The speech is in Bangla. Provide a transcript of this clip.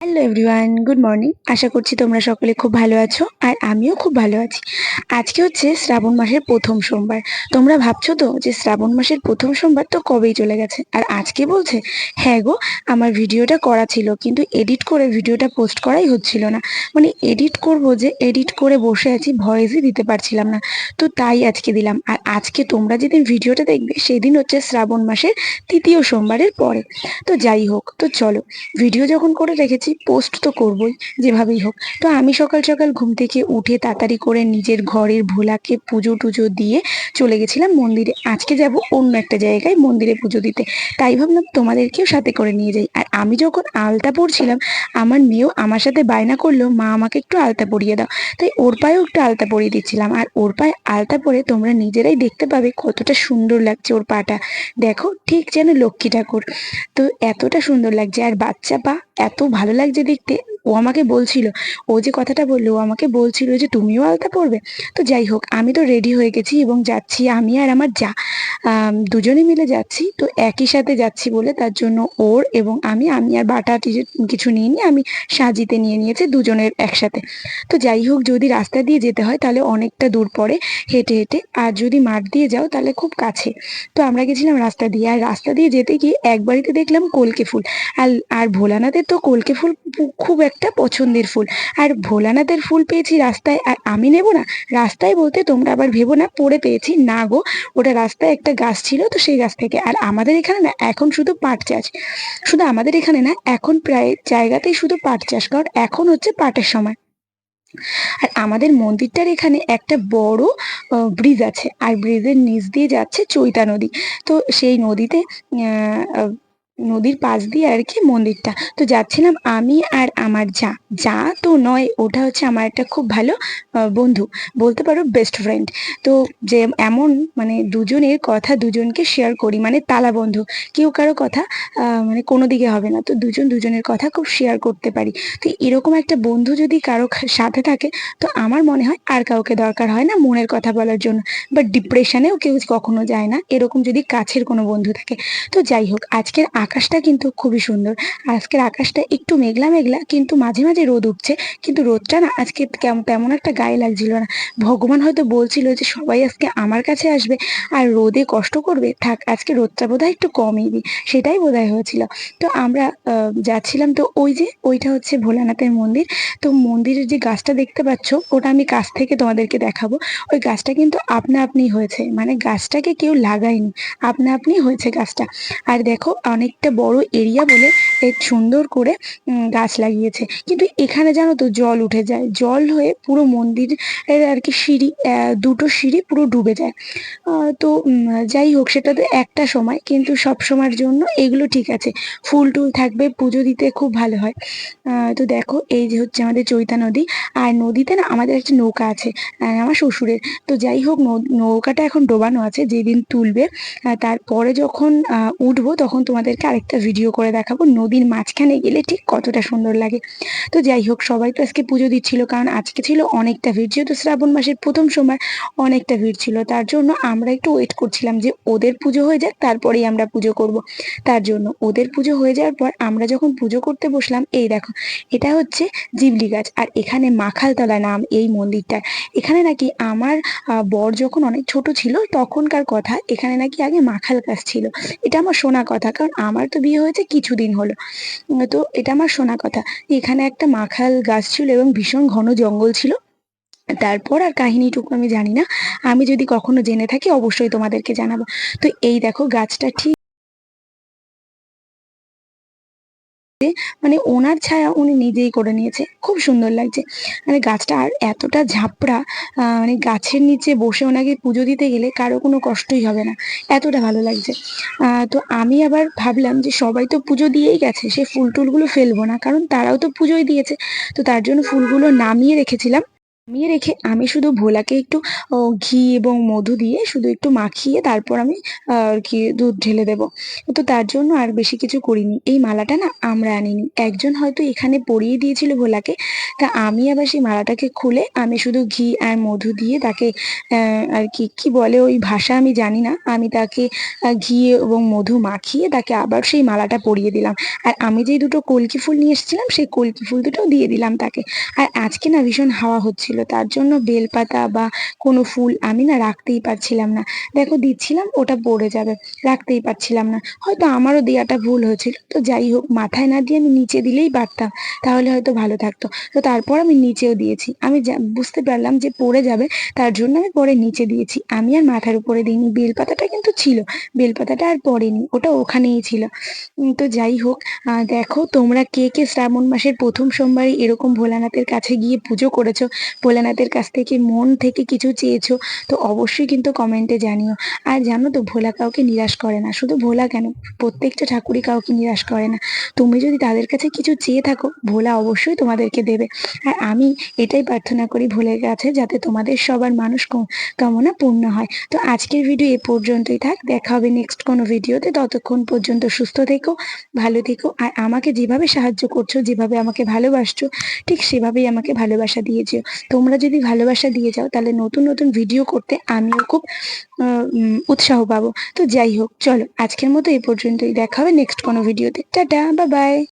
হ্যালো এভরিওয়ান গুড মর্নিং আশা করছি তোমরা সকলে খুব ভালো আছো আর আমিও খুব ভালো আছি। আজকে হচ্ছে শ্রাবণ মাসের প্রথম সোমবার। তোমরা ভাবছ তো যে শ্রাবণ মাসের প্রথম সোমবার তো কবেই চলে গেছে? আর আজকে বলছে হ্যাঁ গো, আমার ভিডিওটা করা ছিল, কিন্তু এডিট করে ভিডিওটা পোস্ট করাই হচ্ছিল না। মানে এডিট করব যে এডিট করে বসে আছি ভয়েসই দিতে পারছিলাম না। তো তাই আজকে দিলাম। আর আজকে তোমরা যেদিন ভিডিওটা দেখবে, সেদিন হচ্ছে শ্রাবণ মাসের তৃতীয় সোমবারের পরে। তো যাই হোক, তো চলো, ভিডিও যখন করে রেখেছি পোস্ট তো করবই, যেভাবেই হোক। তো আমি সকাল সকাল ঘুম থেকে উঠে তাড়াতাড়ি করে নিজের ঘরের ভোলাকে পুজো টুজো দিয়ে চলে গেছিলাম মন্দিরে। আজকে যাব অন্য একটা জায়গায় মন্দিরে পুজো দিতে। তাই ভাবলাম তোমাদেরকেও সাথে করে নিয়ে যাই। আর আমি যখন আলতা পড়ছিলাম আমার মেয়েও আমার সাথে বায়না করল, মা, আমাকে একটু আলতা পরিয়ে দাও। তাই ওর পায়েও একটু আলতা পরিয়ে দিচ্ছিলাম। আর ওর পায়ে আলতা পরে তোমরা নিজেরাই দেখতে পাবে কতটা সুন্দর লাগছে ওর পাটা। দেখো, ঠিক যেন লক্ষ্মী ঠাকুর। তো এতটা সুন্দর লাগছে। আর বাচ্চা পা এত ভালো লাগছে দেখতে। ও আমাকে বলছিল, ও যে কথাটা বলল, ও আমাকে বলছিল যে তুমিও আলতা পরবে। তো যাই হোক, আমি তো রেডি হয়ে গেছি এবং যাচ্ছি, আমি আর আমার যা দুজনে মিলে যাচ্ছি, তো একই সাথে যাচ্ছি বলে তার জন্য ওর এবং আমি আমি আর বাটা কিছু নিয়ে নিয়ে আমি সাজিতে নিয়ে নিয়েছি দুজনের একসাথে। তো যাই হোক, যদি রাস্তা দিয়ে যেতে হয় তাহলে অনেকটা দূর পরে হেঁটে হেঁটে, আর যদি মাঠ দিয়ে যাও তাহলে খুব কাছে। তো আমরা গেছিলাম রাস্তা দিয়ে, আর রাস্তা দিয়ে যেতে গিয়ে এক বাড়িতে দেখলাম কলকে ফুল। আর আর ভোলানাথের তো কলকে ফুল খুব একটা পছন্দের ফুল। আর ভোলানাথের ফুল পেয়েছি রাস্তায়, আর আমি নেব না? রাস্তায় বলতে তোমরা আবার ভেবো না, পড়ে পেয়েছি। না গো, ওটা রাস্তায় একটা গাছ ছিল তো সেই গাছ থেকে। আর আমাদের এখানে না, এখন শুধু পাট চাষ। শুধু আমাদের এখানে না, এখন প্রায় জায়গাতেই শুধু পাট চাষ কারণ এখন হচ্ছে পাটের সময়। আর আমাদের মন্দিরটার এখানে একটা বড় ব্রিজ আছে। আর ব্রিজের নিচ দিয়ে যাচ্ছে চৈতা নদী। তো সেই নদীতে নদীর পাশ দিয়ে আর কি মন্দিরটা। তো যাচ্ছিলাম আমি আর আমার যা। যা তো নয়, ওটা হচ্ছে আমার একটা খুব ভালো বন্ধু, বলতে পারো বেস্ট ফ্রেন্ড তো যে এমন মানে দুজনের কথা দুজনকে শেয়ার করি মানে তালা বন্ধু, কেউ কারও কথা মানে কোনো দিকে হবে না। তো দুজন দুজনের কথা খুব শেয়ার করতে পারি। তো এরকম একটা বন্ধু যদি কারও সাথে থাকে, তো আমার মনে হয় আর কাউকে দরকার হয় না মনের কথা বলার জন্য। বা ডিপ্রেশনেও কেউ কখনো যায় না। এরকম যদি কাছের কোনো বন্ধু থাকে। তো যাই হোক, আজকের আকাশটা কিন্তু খুবই সুন্দর। আজকের আকাশটা একটু মেঘলা মেঘলা, কিন্তু মাঝে মাঝে রোদ উঠছে। কিন্তু রোদটা না আজকে তেমন একটা গায়ে লাগছিল না। ভগবান হয়তো বলছিল যে সবাই আজকে আমার কাছে আসবে আর রোদে কষ্ট করবে। থাক, আজকে রোদটা বোধহয় একটু কমই দিই সেটাই বোধহয় হয়েছিল। তো আমরা যাচ্ছিলাম, তো ওই যে, ওইটা হচ্ছে ভোলানাথের মন্দির। তো মন্দিরের যে গাছটা দেখতে পাচ্ছ, ওটা আমি কাছ থেকে তোমাদেরকে দেখাবো। ওই গাছটা কিন্তু আপনা আপনি হয়েছে। মানে গাছটাকে কেউ লাগায়নি। আপনা আপনি হয়েছে গাছটা। আর দেখো, অনেক একটা বড় এরিয়া বলে সুন্দর করে গাছ লাগিয়েছে। কিন্তু এখানে জানো তো জল উঠে যায়। জল হয়ে পুরো মন্দিরের আর কি সিঁড়ি দুটো সিঁড়ি পুরো ডুবে যায়। তো যাই হোক, সেটা তো একটা সময়, কিন্তু সব সময়ের জন্য এগুলো ঠিক আছে। ফুল টুল থাকবে, পুজো দিতে খুব ভালো হয়। তো দেখো, এই যে হচ্ছে আমাদের চৈতা নদী। আর নদীতে না আমাদের একটা নৌকা আছে আমার শ্বশুরের। তো যাই হোক নৌকাটা এখন ডোবানো আছে, যেদিন তুলবে তারপরে যখন উঠবো, তখন তোমাদেরকে আরেকটা ভিডিও করে দেখাবো। নদীর মাঝখানে গেলে ঠিক কতটা সুন্দর লাগে। তো যাই হোক, সবাই তো আজকে পুজো দিচ্ছিল, কারণ আজকে ছিল অনেকটা ভিড়। যেহেতু শ্রাবণ মাসের প্রথম সময় অনেকটা ভিড় ছিল, তার জন্য আমরা একটু ওয়েট করছিলাম যে ওদের পুজো হয়ে যাক, তারপরেই আমরা পুজো করব। তার জন্য ওদের পুজো হয়ে যাওয়ার পর আমরা যখন পুজো করতে বসলাম, এই দেখো, এটা হচ্ছে জিবলি গাছ, আর এখানে মাখালতলা নাম এই মন্দিরটার এখানে নাকি আমার বর যখন অনেক ছোট ছিল, তখনকার কথা, এখানে নাকি আগে মাখাল গাছ ছিল। এটা আমার শোনা কথা, কারণ আমার তো বিয়ে হয়েছে কিছুদিন হলো। তো এটা আমার শোনা কথা। এখানে একটা মাখাল গাছ ছিল এবং ভীষণ ঘন জঙ্গল ছিল। তারপর আর কাহিনীটুকু আমি জানি না। আমি যদি কখনো জেনে থাকি, অবশ্যই তোমাদেরকে জানাব। তো এই দেখো, গাছটা ঠিক মানে ওনার ছায়া উনি নিজেই করে নিয়েছে। খুব সুন্দর লাগছে। মানে গাছটা আর এতটা ঝাপড়া মানে গাছের নিচে বসে ওনাকে পুজো দিতে গেলে কারও কোনো কষ্টই হবে না। এতটা ভালো লাগছে। তো আমি আবার ভাবলাম যে, সবাই তো পুজো দিয়েই গেছে, সে ফুল টুলগুলো ফেলব না, কারণ তারাও তো পুজোই দিয়েছে। তো তার জন্য ফুলগুলো নামিয়ে রেখেছিলাম। নামিয়ে রেখে আমি শুধু ভোলাকে একটু ঘি এবং মধু দিয়ে শুধু একটু মাখিয়ে তারপর আমি আর কি দুধ ঢেলে দেব। তো তার জন্য আর বেশি কিছু করিনি। এই মালাটা না আমরা আনিনি। একজন হয়তো এখানে পরিয়ে দিয়েছিল ভোলাকে। তা আমি আবার সেই মালাটাকে খুলে আমি শুধু ঘি আর মধু দিয়ে তাকে আর কি কি বলে ওই ভাষা আমি জানি না। আমি তাকে ঘি এবং মধু মাখিয়ে তাকে আবার সেই মালাটা পরিয়ে দিলাম। আর আমি যেই দুটো কলকি ফুল নিয়ে এসেছিলাম, সেই কলকি ফুল দুটো দিয়ে দিলাম তাকে। আর আজকে না ভীষণ হাওয়া হচ্ছিল। তার জন্য বেলপাতা বা কোনো ফুল আমি না রাখতেই পারছিলাম না। দেখো দিচ্ছিলাম, ওটা পড়ে যাবে, রাখতেই পারছিলাম না। হয়তো আমারও দেওয়াটা ভুল হয়েছিল। তো যাই হোক, মাথায় না দিয়ে আমি নিচে দিলেই পারতাম তাহলে হয়তো ভালো থাকতো। তো তারপর আমি নিচেও দিয়েছি। আমি বুঝতে পারলাম যে পড়ে যাবে, তার জন্য আমি পরে নিচে দিয়েছি। আমি আর মাথার উপরে দিইনি, বেলপাতাটা কিন্তু ছিল, বেলপাতাটা আর পড়েনি, ওটা ওখানেই ছিল। তো যাই হোক দেখো তোমরা কে কে শ্রাবণ মাসের প্রথম সোমবারে এরকম ভোলানাথের কাছে গিয়ে পুজো করেছ? ভোলানাথের কাছ থেকে মন থেকে কিছু চেয়েছো, তো অবশ্যই কিন্তু কমেন্টে জানিও। আর জানো তো, ভোলা কাউকে নিরাশ করে না। শুধু ভোলা কেন? প্রত্যেকটা ঠাকুরই কাউকে নিরাশ করে না। তুমি যদি তাদের কাছে কিছু চেয়ে থাকো, ভোলা অবশ্যই তোমাদেরকে দেবে। আর আমি এটাই প্রার্থনা করি ভোলের কাছে, যাতে তোমাদের সবার মানুষ কামনা পূর্ণ হয়। তো আজকের ভিডিও এ পর্যন্তই থাক। দেখা হবে নেক্সট কোনো ভিডিওতে ততক্ষণ পর্যন্ত সুস্থ থেকো, ভালো থেকো। আর আমাকে যেভাবে সাহায্য করছ, যেভাবে আমাকে ভালোবাসছো, ঠিক সেভাবেই আমাকে ভালোবাসা দিয়েছ। তোমরা যদি ভালোবাসা দিয়ে যাও, তাহলে নতুন নতুন ভিডিও করতে আমিও খুব উৎসাহ পাবো। তো যাই হোক, চলো, আজকের মতো এই পর্যন্তই। দেখা হবে নেক্সট কোনো ভিডিওতে টাটা বা বাই